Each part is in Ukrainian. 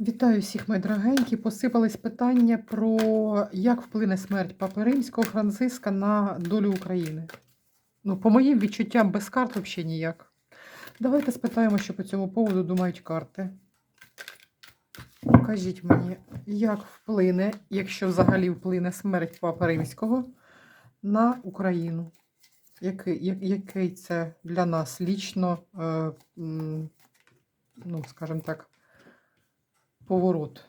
Вітаю всіх, мої дорогенькі. Посипались питання про як вплине смерть Папи Римського Франциска на долю України. Ну, по моїм відчуттям, без карт взагалі ніяк. Давайте спитаємо, що по цьому поводу думають карти. Кажіть мені, як вплине, якщо взагалі вплине смерть Папи Римського на Україну? Який, який це для нас лічно, е, ну, скажімо так, поворот.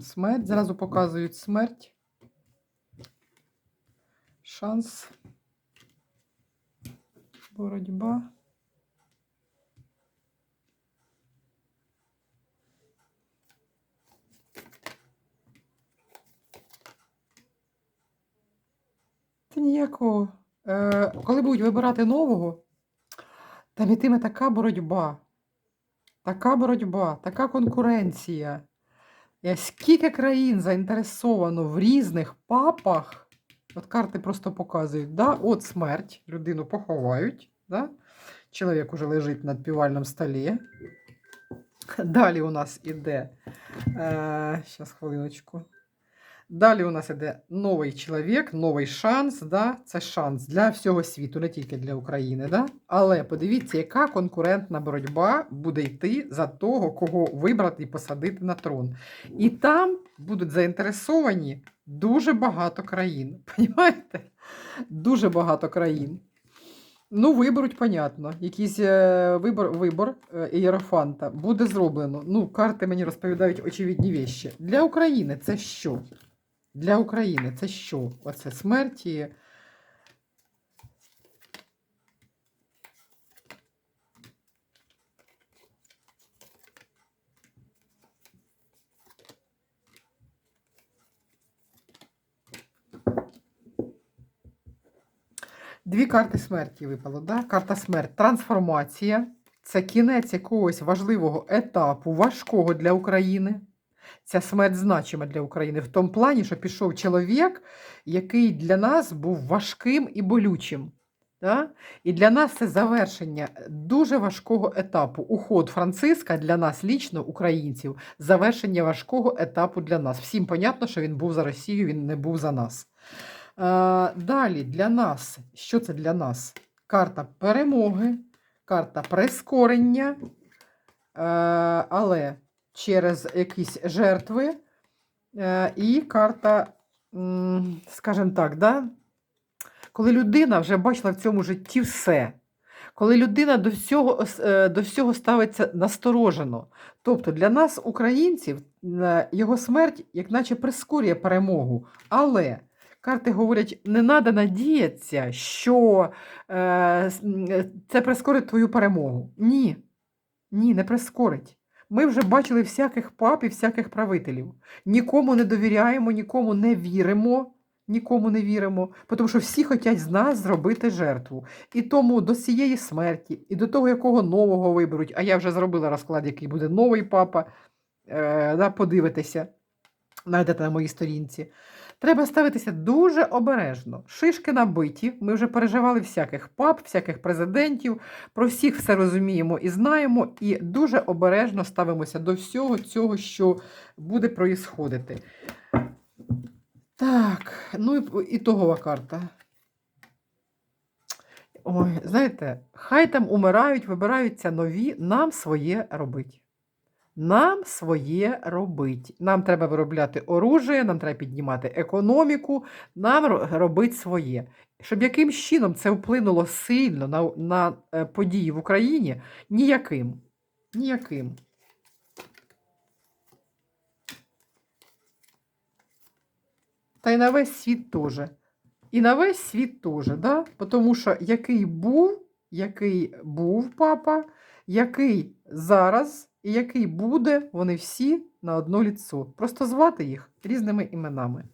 Смерть. Зразу показують смерть. Шанс. Боротьба. Та ніякого. Е, коли будуть вибирати нового, там ітиме така боротьба. Така боротьба, така конкуренція. Я скільки країн заінтересовано в різних папах. От карти просто показують, да? от смерть, людину поховають. Да? Чоловік уже лежить на півальному столі. Далі у нас іде. Е, хвилиночку. Далі у нас іде новий чоловік, новий шанс. Да? Це шанс для всього світу, не тільки для України. Да? Але подивіться, яка конкурентна боротьба буде йти за того, кого вибрати і посадити на трон. І там будуть заінтересовані дуже багато країн. Понімаєте? Дуже багато країн. Ну, виберуть, понятно. Якийсь е, вибор, вибор е, ієрофанта буде зроблено. Ну, карти мені розповідають очевидні вещі. Для України це що? Для України це що? Оце смерті. Дві карти смерті випало. Да? Карта смерть. Трансформація. Це кінець якогось важливого етапу, важкого для України. Ця смерть значима для України в тому плані, що пішов чоловік, який для нас був важким і болючим. Да? І для нас це завершення дуже важкого етапу. Уход Франциска для нас, лічно, українців, завершення важкого етапу для нас. Всім понятно, що він був за Росію, він не був за нас. Е, далі для нас, що це для нас? Карта перемоги, карта прискорення, е, але через якісь жертви е, і карта, скажімо так, да? коли людина вже бачила в цьому житті все. Коли людина до всього, е, до всього ставиться насторожено. Тобто для нас, українців, е, його смерть, як наче прискорює перемогу. Але карти говорять, не треба надіятися, що це прискорить твою перемогу. Ні. Ні, не прискорить. Ми вже бачили всяких пап і всяких правителів. Нікому не довіряємо, нікому не віримо, нікому не віримо, тому що всі хочуть з нас зробити жертву. І тому до цієї смерті, і до того, якого нового виберуть, а я вже зробила розклад, який буде новий папа, е, да, подивитися, знайдете на моїй сторінці. Треба ставитися дуже обережно. Шишки набиті. Ми вже переживали всяких пап, всяких президентів. Про всіх все розуміємо і знаємо, і дуже обережно ставимося до всього цього, що буде проїсходити. Так, ну і ітогова карта. Ой, знаєте, хай там умирають, вибираються нові, нам своє робить. Нам своє робить. Нам треба виробляти оружие, нам треба піднімати економіку, нам ро- робить своє. Щоб яким чином це вплинуло сильно на, на е, події в Україні, ніяким. Ніяким. Та й на весь світ теж. І на весь світ теж, да? Тому що який був, який був папа, який зараз і який буде, вони всі на одно ліцо. Просто звати їх різними іменами.